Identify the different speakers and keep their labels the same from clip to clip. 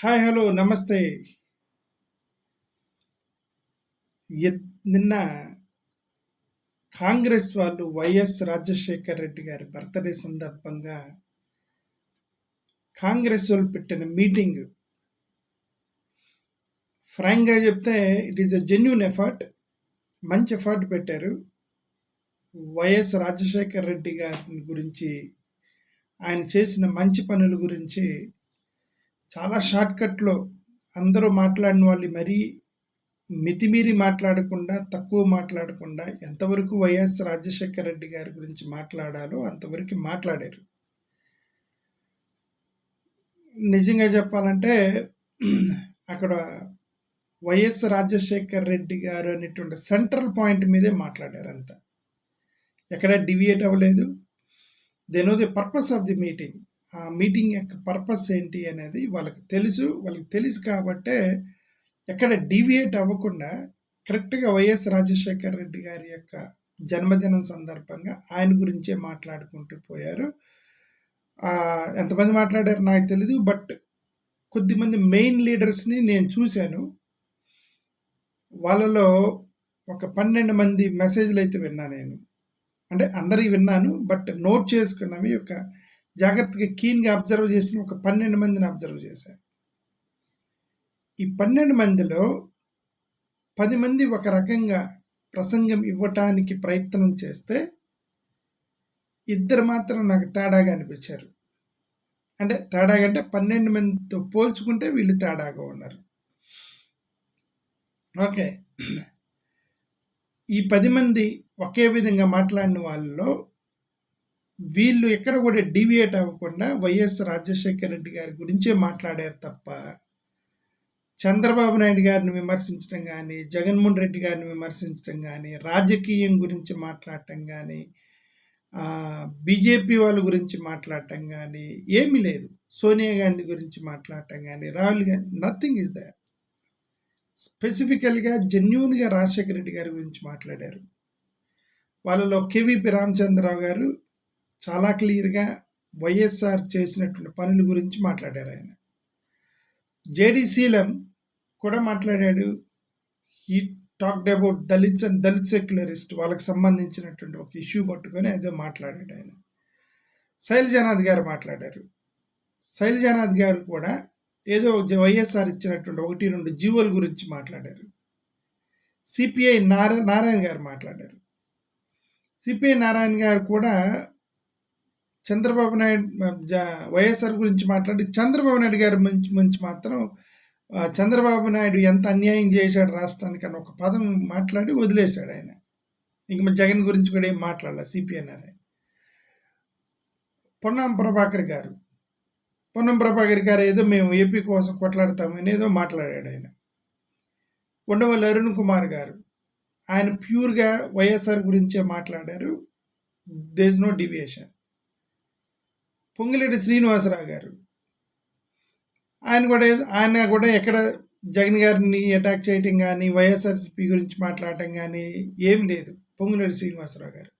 Speaker 1: Hi hello నమస్తే. నిన్న కాంగ్రెస్ వాళ్ళు వైఎస్ రాజశేఖర్ రెడ్డి గారి బర్త్డే సందర్భంగా కాంగ్రెస్ వాళ్ళు పెట్టిన మీటింగ్. ఫ్రాంక్గా చెప్తే it is a genuine effort మంచి ఎఫర్ట్ పెట్టారు. వైఎస్ రాజశేఖర్ రెడ్డి గారి గురించి ఆయన చేసిన మంచి పనుల గురించి చాలా షార్ట్కట్లో అందరూ మాట్లాడిన వాళ్ళు మరీ మితిమీరి మాట్లాడకుండా తక్కువ మాట్లాడకుండా ఎంతవరకు వైఎస్ రాజశేఖర రెడ్డి గారి గురించి మాట్లాడాలో అంతవరకు మాట్లాడారు. నిజంగా చెప్పాలంటే అక్కడ వైఎస్ రాజశేఖర్ రెడ్డి గారు అనేటువంటి సెంట్రల్ పాయింట్ మీదే మాట్లాడారు అంతా. ఎక్కడ డివియేట్ అవ్వలేదు. Then the purpose of the meeting. ఆ మీటింగ్ యొక్క పర్పస్ ఏంటి అనేది వాళ్ళకి తెలుసు. వాళ్ళకి తెలుసు కాబట్టే ఎక్కడ డీవియేట్ అవ్వకుండా కరెక్ట్గా వైఎస్ రాజశేఖర్ రెడ్డి గారి యొక్క జన్మదినం సందర్భంగా ఆయన గురించే మాట్లాడుకుంటూ పోయారు. ఎంతమంది మాట్లాడారు నాకు తెలీదు. బట్ కొద్దిమంది మెయిన్ లీడర్స్ని నేను చూశాను. వాళ్ళలో ఒక పన్నెండు మంది మెసేజ్లు అయితే విన్నా నేను. అంటే అందరివి విన్నాను. బట్ నోట్ చేసుకున్నవి ఒక జాగ్రత్తగా కీన్గా అబ్జర్వ్ చేసిన ఒక పన్నెండు మందిని అబ్జర్వ్ చేశాను ఈ పన్నెండు మందిలో పది మంది ఒక రకంగా ప్రసంగం ఇవ్వటానికి ప్రయత్నం చేస్తే ఇద్దరు మాత్రం నాకు తేడాగా అనిపించారు. అంటే తేడాగా అంటే పన్నెండు మందితో పోల్చుకుంటే వీళ్ళు తేడాగా ఉన్నారు. ఓకే. ఈ పది మంది ఒకే విధంగా మాట్లాడిన వాళ్ళలో వీళ్ళు ఎక్కడ కూడా డీవియేట్ అవ్వకుండా వైఎస్ రాజశేఖర రెడ్డి గారి గురించే మాట్లాడారు తప్ప చంద్రబాబు నాయుడు గారిని విమర్శించడం కానీ జగన్మోహన్ రెడ్డి గారిని విమర్శించడం కానీ రాజకీయం గురించి మాట్లాడటం కానీ బీజేపీ వాళ్ళ గురించి మాట్లాడటం కానీ ఏమీ లేదు. సోనియా గాంధీ గురించి మాట్లాడటం కానీ Rahul Gandhi nothing is there స్పెసిఫికల్గా జెన్యున్గా రాజశేఖర రెడ్డి గారి గురించి మాట్లాడారు. వాళ్ళలో కేవీపీ రామచంద్రరావు గారు చాలా క్లియర్గా వైఎస్ఆర్ చేసినటువంటి పనుల గురించి మాట్లాడారు ఆయన. జేడీ శీలం కూడా మాట్లాడాడు. He talked about Dalits and Dalit secularist వాళ్ళకి సంబంధించినటువంటి ఒక ఇష్యూ పట్టుకొని ఏదో మాట్లాడాడు ఆయన. శైలజనాథ్ గారు మాట్లాడారు. శైలజనాథ్ గారు కూడా ఏదో జ- వైఎస్ఆర్ ఇచ్చినటువంటి ఒకటి రెండు జీవోల గురించి మాట్లాడారు. సిపిఐ నారా నారాయణ గారు మాట్లాడారు. సిపిఐ నారాయణ గారు కూడా చంద్రబాబు నాయుడు వైఎస్ఆర్ గురించి మాట్లాడి చంద్రబాబు నాయుడు గారి నుంచి మాత్రం చంద్రబాబు నాయుడు ఎంత అన్యాయం చేశాడు రాష్ట్రానికి అని ఒక పదం మాట్లాడి వదిలేశాడు ఆయన. ఇంక జగన్ గురించి కూడా ఏం మాట్లాడాల సిపిఎన్ఆర్ పొన్నం ప్రభాకర్ గారు. పొన్నం ప్రభాకర్ గారు ఏదో మేము ఏపీ కోసం కొట్లాడతామని ఏదో మాట్లాడాడు ఆయన. ఉండవల్లి అరుణ్ కుమార్ గారు. ఆయన ప్యూర్గా వైఎస్ఆర్ గురించే మాట్లాడారు. There's no deviation Pongireddy Srinivasarao గారు. ఆయన కూడా ఆయన కూడా ఎక్కడ జగన్ గారిని అటాక్ చేయటం కానీ వైఎస్ఆర్సీపీ గురించి మాట్లాడటం కానీ ఏం లేదు పొంగులేటి శ్రీనివాసరావు గారు.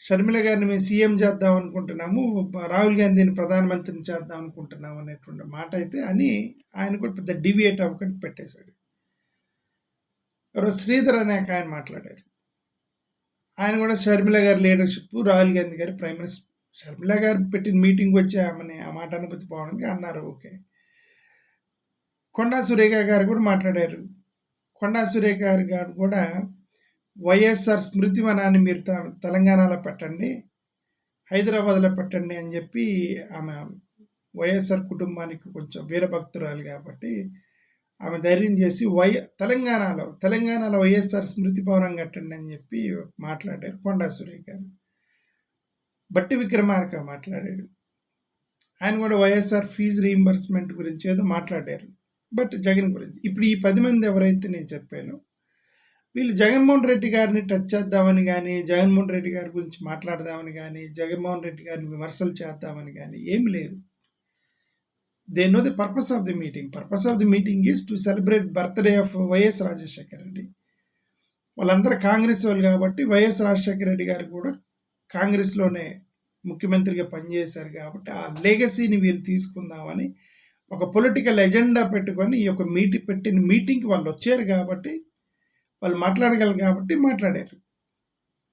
Speaker 1: షర్మిల గారిని మేము సీఎం చేద్దాం అనుకుంటున్నాము రాహుల్ గాంధీని ప్రధానమంత్రిని చేద్దాం అనుకుంటున్నాము అనేటువంటి మాట అయితే అని ఆయన కూడా పెద్ద డివియేట్ అవ్వకుండా పెట్టేశాడు. ఎవరో శ్రీధర్ అనే ఆయన మాట్లాడారు. ఆయన కూడా షర్మిల గారి లీడర్షిప్ రాహుల్ గాంధీ గారి ప్రైమ్ మినిస్టర్ షర్మిల గారు పెట్టిన మీటింగ్ వచ్చి ఆమెని ఆ మాట అనుమతి పోవడానికి అన్నారు. ఓకే. కొండా సురేఖ గారు కూడా మాట్లాడారు. కొండా సురేఖ గారు గారు కూడా వైఎస్ఆర్ స్మృతి వనాన్ని మీరు త- తెలంగాణలో పెట్టండి హైదరాబాద్లో పెట్టండి అని చెప్పి ఆమె వైఎస్ఆర్ కుటుంబానికి కొంచెం వీరభక్తురాలు కాబట్టి ఆమె ధైర్యం చేసి వై తెలంగాణలో తెలంగాణలో వైఎస్ఆర్ స్మృతి భవనం కట్టండి అని చెప్పి మాట్లాడారు కొండా సురేఖ గారు. బట్టి విక్రమార్క మాట్లాడాడు. ఆయన కూడా వైఎస్ఆర్ ఫీజు రీయింబర్స్మెంట్ గురించి ఏదో మాట్లాడారు. బట్ జగన్ గురించి. ఇప్పుడు ఈ పది మంది ఎవరైతే నేను చెప్పానో వీళ్ళు జగన్మోహన్ రెడ్డి గారిని టచ్ చేద్దామని కానీ జగన్మోహన్ రెడ్డి గారి గురించి మాట్లాడదామని కానీ జగన్మోహన్ రెడ్డి గారిని విమర్శలు చేద్దామని కానీ ఏమి లేదు. They know the purpose of the meeting purpose of the meeting is to celebrate birthday of YS Rajasekhara Reddy వాళ్ళందరూ కాంగ్రెస్ వాళ్ళు కాబట్టి వైఎస్ రాజశేఖర రెడ్డి గారు కూడా కాంగ్రెస్లోనే ముఖ్యమంత్రిగా పనిచేశారు కాబట్టి ఆ లెగసీని వీళ్ళు తీసుకుందామని ఒక పొలిటికల్ ఎజెండా పెట్టుకొని ఈ యొక్క మీటి పెట్టిన మీటింగ్కి వాళ్ళు వచ్చారు కాబట్టి వాళ్ళు మాట్లాడగలరు కాబట్టి మాట్లాడారు.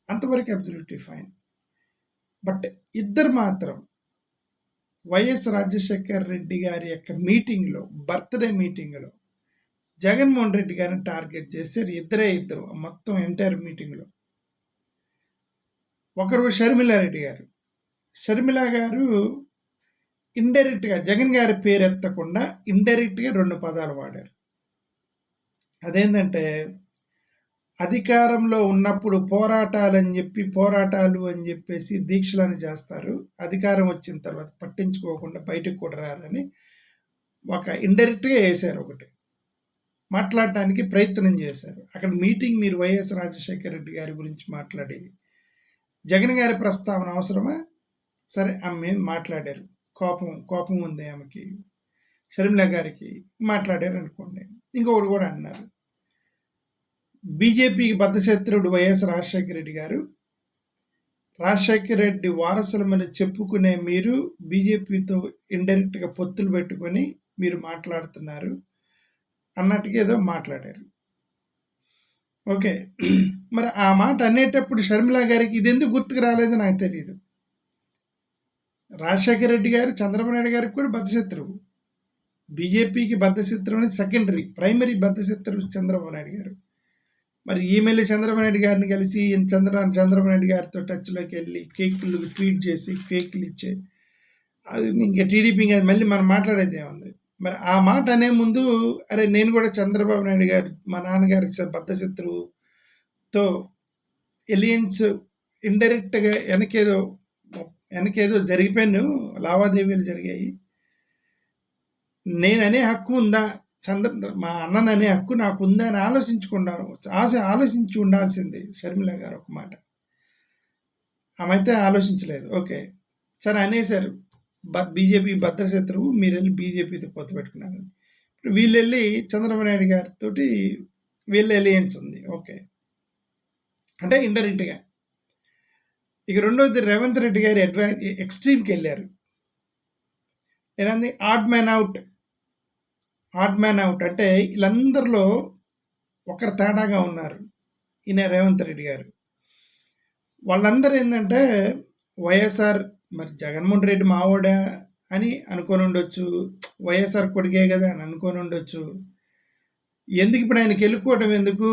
Speaker 1: అంతవరకు అబ్జల్యూట్లీ ఫైన్ బట్ ఇద్దరు మాత్రం వైఎస్ రాజశేఖర్ రెడ్డి గారి యొక్క మీటింగ్లో బర్త్డే మీటింగ్లో జగన్మోహన్ రెడ్డి గారిని టార్గెట్ చేశారు ఇద్దరే ఇద్దరు మొత్తం ఎంటైర్ మీటింగ్లో ఒకరు షర్మిలారెడ్డి గారు. షర్మిల గారు ఇండైరెక్ట్గా జగన్ గారి పేరు ఎత్తకుండా ఇండైరెక్ట్గా రెండు పదాలు వాడారు. అదేంటంటే అధికారంలో ఉన్నప్పుడు పోరాటాలని చెప్పి పోరాటాలు అని చెప్పేసి దీక్షలను చేస్తారు. అధికారం వచ్చిన తర్వాత పట్టించుకోకుండా బయటకు కూడా రారని ఒక ఇండైరెక్ట్గా వేశారు ఒకటి. మాట్లాడటానికి ప్రయత్నం చేశారు. అక్కడ మీటింగ్ మీరు వైఎస్ రాజశేఖర రెడ్డి గారి గురించి మాట్లాడి జగన్ గారి ప్రస్తావన అవసరమా? సరే ఆమె మాట్లాడారు? కోపం కోపం ఉంది ఆమెకి. షర్మిల గారికి మాట్లాడారు అనుకోండి. ఇంకొకటి కూడా అన్నారు. బీజేపీకి బద్ధశత్రుడు వైఎస్ రాజశేఖర రెడ్డి గారు రాజశేఖర రెడ్డి వారసులమని చెప్పుకునే మీరు బీజేపీతో ఇండైరెక్ట్గా పొత్తులు పెట్టుకొని మీరు మాట్లాడుతున్నారు అన్నట్టుగా ఏదో మాట్లాడారు. ఓకే. మరి ఆ మాట అనేటప్పుడు షర్మిల గారికి ఇది ఎందుకు గుర్తుకు రాలేదో నాకు తెలియదు రాజశేఖర రెడ్డి గారు చంద్రబాబు నాయుడు గారికి కూడా బద్దశత్రువు బీజేపీకి బద్దశత్రువు అనేది సెకండరీ ప్రైమరీ బద్దశత్రువు చంద్రబాబు నాయుడు గారు. మరి ఈమెల్యే చంద్రబాబు నాయుడు గారిని కలిసి చంద్ర చంద్రబాబు నాయుడు గారితో టచ్లోకి వెళ్ళి కేకులు ట్వీట్ చేసి కేకులు ఇచ్చే అది ఇంకా టీడీపీ మళ్ళీ మనం మాట్లాడేది ఏముంది? మరి ఆ మాట అనే ముందు అరే నేను కూడా చంద్రబాబు నాయుడు గారు మా నాన్నగారి బద్ధశత్రువుతో ఎలియన్స్ ఇండైరెక్ట్గా వెనకేదో వెనకేదో జరిగిపోయాను లావాదేవీలు జరిగాయి. నేను అనే హక్కు ఉందా? చంద్ర మా అన్నను అనే హక్కు నాకు ఉందా అని ఆలోచించుకున్నారు ఆశ ఆలోచించి ఉండాల్సింది షర్మిల గారు ఒక మాట. ఆమె అయితే ఆలోచించలేదు. ఓకే. సరే అనేసారు బీజేపీ భద్రశత్రువు మీరు వెళ్ళి బీజేపీతో పొత్తు పెట్టుకున్నారు. ఇప్పుడు వీళ్ళు వెళ్ళి చంద్రబాబు నాయుడు గారితో వీళ్ళ ఎలియన్స్ ఉంది. ఓకే. అంటే ఇండైరెక్ట్గా ఇక రెండవది రేవంత్ రెడ్డి గారి అడ్వా ఎక్స్ట్రీమ్కి వెళ్ళారు. ఏనంది odd man out odd man out అంటే వీళ్ళందరిలో ఒకరు తేడాగా ఉన్నారు ఈయన రేవంత్ రెడ్డి గారు. వాళ్ళందరూ ఏంటంటే వైఎస్ఆర్ మరి జగన్మోహన్ రెడ్డి మావోడా అని అనుకొని ఉండొచ్చు. వైఎస్ఆర్ కొడుకే కదా అని అనుకొని ఉండొచ్చు. ఎందుకు ఇప్పుడు ఆయనకి వెళ్ళుకోవటం ఎందుకు?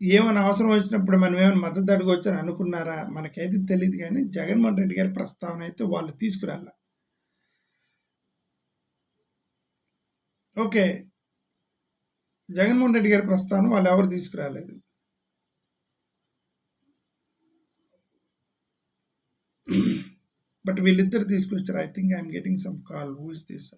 Speaker 1: ఏమైనా అవసరం వచ్చినప్పుడు మనం ఏమైనా మద్దతు అడగవచ్చు అని అనుకున్నారా? మనకైతే తెలియదు కానీ జగన్మోహన్ రెడ్డి గారి ప్రస్తావన అయితే వాళ్ళు తీసుకురాల. ఓకే. జగన్మోహన్ రెడ్డి గారి ప్రస్తావన వాళ్ళు ఎవరు తీసుకురాలేదు? బట్ వీళ్ళిద్దరు తీసుకొచ్చారు I think I'm getting some call who is this